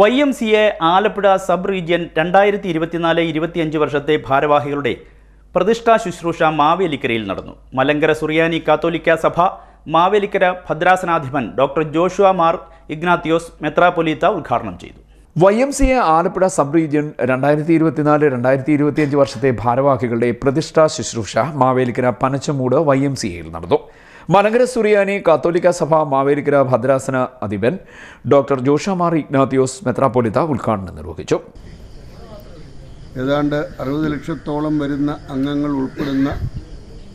Y M C A Alappuzha sub region രണ്ടായിരത്തി ഇരുപത്തിനാല് ഇരുപത്തിയഞ്ച് വർഷത്തെ ഭാരവാഹികളുടെ പ്രതിഷ്ഠാ ശുശ്രൂഷ മാവേലിക്കരയിൽ നടന്നു. മലങ്കര സുറിയാനി കാത്തോലിക്ക സഭ മാവേലിക്കര ഭദ്രാസനാധിപൻ ഡോക്ടർ ജോഷുവ മാർ ഇഗ്നാത്തിയോസ് മെത്രാപൊലീത്ത ഉദ്ഘാടനം ചെയ്തു. Y M C A Alappuzha sub region രണ്ടായിരത്തി ഇരുപത്തിനാല് രണ്ടായിരത്തി ഇരുപത്തിയഞ്ച് വർഷത്തെ ഭാരവാഹികളുടെ പ്രതിഷ്ഠാ ശുശ്രൂഷ Mavelikara Panachamoodu Y M C എയിൽ നടന്നു. മലങ്കര സുറിയാനി കാത്തോലിക്ക സഭ മാവേലിക്കര ഭദ്രാസന അധിപൻ ഡോക്ടർ ജോഷമാർ ഇഗ്നാത്തിയോസ് മെത്രാപ്പൊലിത്ത ഉദ്ഘാടനം നിർവഹിച്ചു. ഏതാണ്ട് അറുപത് ലക്ഷത്തോളം വരുന്ന അംഗങ്ങൾ ഉൾപ്പെടുന്ന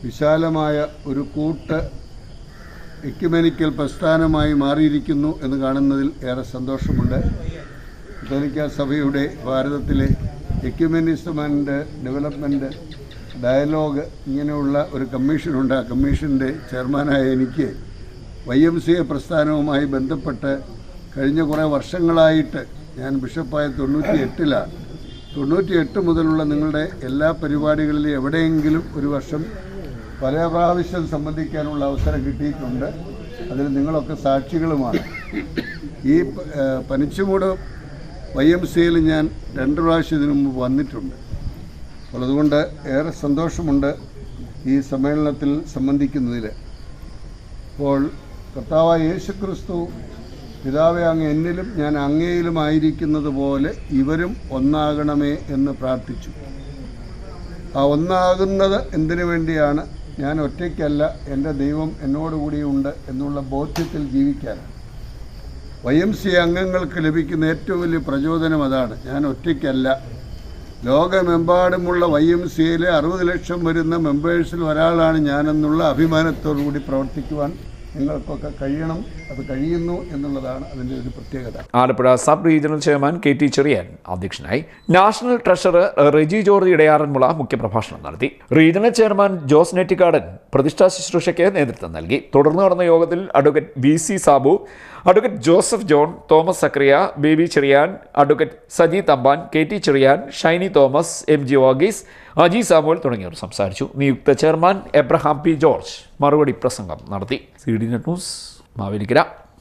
വിശാലമായ ഒരു കൂട്ട് എക്യുമെനിക്കൽ പ്രസ്ഥാനമായി മാറിയിരിക്കുന്നു എന്ന് കാണുന്നതിൽ ഏറെ സന്തോഷമുണ്ട്. കത്തോലിക്ക സഭയുടെ ഭാരതത്തിലെ എക്യുമെനിസം ഡെവലപ്മെന്റ് ഡയലോഗ് ഇങ്ങനെയുള്ള ഒരു കമ്മീഷനുണ്ട്. ആ കമ്മീഷന്റെ ചെയർമാനായ എനിക്ക് വൈ എം സി എ പ്രസ്ഥാനവുമായി ബന്ധപ്പെട്ട് കഴിഞ്ഞ കുറേ വർഷങ്ങളായിട്ട് ഞാൻ ബിഷപ്പായ തൊണ്ണൂറ്റി എട്ടിലാണ് തൊണ്ണൂറ്റി എട്ട് മുതലുള്ള നിങ്ങളുടെ എല്ലാ പരിപാടികളിലും എവിടെയെങ്കിലും ഒരു വർഷം പല പ്രാവശ്യം സംബന്ധിക്കാനുള്ള അവസരം കിട്ടിയിട്ടുണ്ട്. അതിൽ നിങ്ങളൊക്കെ സാക്ഷികളുമാണ്. ഈ പനിച്ചുമൂട് വൈ എം സിയിൽ ഞാൻ രണ്ട് പ്രാവശ്യം ഇതിനു മുമ്പ് വന്നിട്ടുണ്ട്. അതുകൊണ്ട് ഏറെ സന്തോഷമുണ്ട് ഈ സമ്മേളനത്തിൽ സംബന്ധിക്കുന്നതിൽ. അപ്പോൾ കർത്താവായ യേശു ക്രിസ്തു പിതാവെ അങ്ങ് എന്നിലും ഞാൻ അങ്ങയിലുമായിരിക്കുന്നത് പോലെ ഇവരും ഒന്നാകണമേ എന്ന് പ്രാർത്ഥിച്ചു. ആ ഒന്നാകുന്നത് എന്തിനു വേണ്ടിയാണ്? ഞാൻ ഒറ്റയ്ക്കല്ല എന്റെ ദൈവം എന്നോടുകൂടിയുണ്ട് എന്നുള്ള ബോധ്യത്തിൽ ജീവിക്കാൻ. വൈ എം സി അംഗങ്ങൾക്ക് ലഭിക്കുന്ന ഏറ്റവും വലിയ പ്രചോദനം അതാണ്. ഞാൻ ഒറ്റയ്ക്കല്ല ലോകമെമ്പാടുമുള്ള വൈ എം സിയിലെ അറുപത് ലക്ഷം വരുന്ന മെമ്പേഴ്സിൽ ഒരാളാണ് ഞാനെന്നുള്ള അഭിമാനത്തോടു കൂടി പ്രവർത്തിക്കുവാൻ നിങ്ങൾക്കൊക്കെ കഴിയണം അത് കഴിയുന്നു എന്നുള്ളതാണ് അതിന്റെ ഒരു പ്രത്യേകത. Alappuzha sub regional chairman K T Cherian അധ്യക്ഷനായി national treasurer Reji George Edayaranmula മുഖ്യപ്രഭാഷണം നടത്തി. റീജിയണൽ ചെയർമാൻ ജോസ് നെറ്റിക്കാടൻ പ്രതിഷ്ഠാ ശുശ്രൂഷയ്ക്ക് നേതൃത്വം നൽകി. തുടർന്ന് നടന്ന യോഗത്തിൽ advocate V C Sabu advocate Joseph John Thomas Sakariya Baby Cherian advocate Saji Thampan K T Cherian Shiny Thomas M G Varghese Aji Samuel തുടങ്ങിയവർ സംസാരിച്ചു. നിയുക്ത ചെയർമാൻ എബ്രഹാം പി ജോർജ് മറുപടി പ്രസംഗം നടത്തി. C D net news Mavelikara.